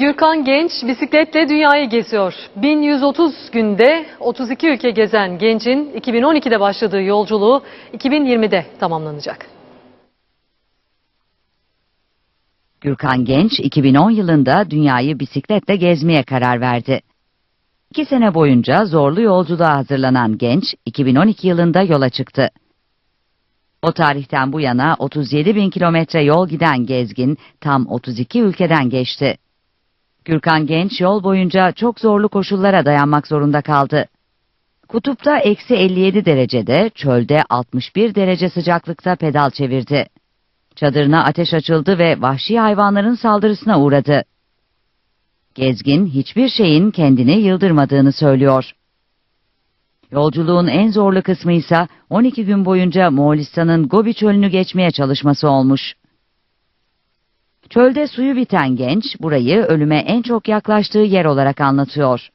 Gürkan Genç bisikletle dünyayı geziyor. 1130 günde 32 ülke gezen Genç'in 2012'de başladığı yolculuğu 2020'de tamamlanacak. Gürkan Genç 2010 yılında dünyayı bisikletle gezmeye karar verdi. İki sene boyunca zorlu yolculuğa hazırlanan Genç 2012 yılında yola çıktı. O tarihten bu yana 37 bin kilometre yol giden gezgin tam 32 ülkeden geçti. Gürkan Genç yol boyunca çok zorlu koşullara dayanmak zorunda kaldı. Kutupta eksi 57 derecede, çölde 61 derece sıcaklıkta pedal çevirdi. Çadırına ateş açıldı ve vahşi hayvanların saldırısına uğradı. Gezgin hiçbir şeyin kendini yıldırmadığını söylüyor. Yolculuğun en zorlu kısmı ise 12 gün boyunca Moğolistan'ın Gobi çölünü geçmeye çalışması olmuş. Çölde suyu biten genç burayı ölüme en çok yaklaştığı yer olarak anlatıyor.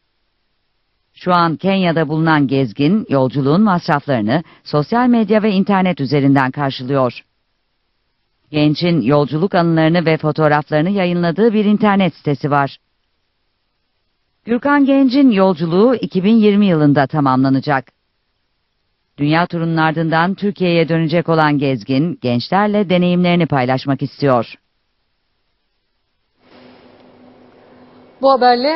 Şu an Kenya'da bulunan gezgin yolculuğun masraflarını sosyal medya ve internet üzerinden karşılıyor. Genç'in yolculuk anılarını ve fotoğraflarını yayınladığı bir internet sitesi var. Gürkan Genç'in yolculuğu 2020 yılında tamamlanacak. Dünya turunun ardından Türkiye'ye dönecek olan gezgin, gençlerle deneyimlerini paylaşmak istiyor. Bu haberle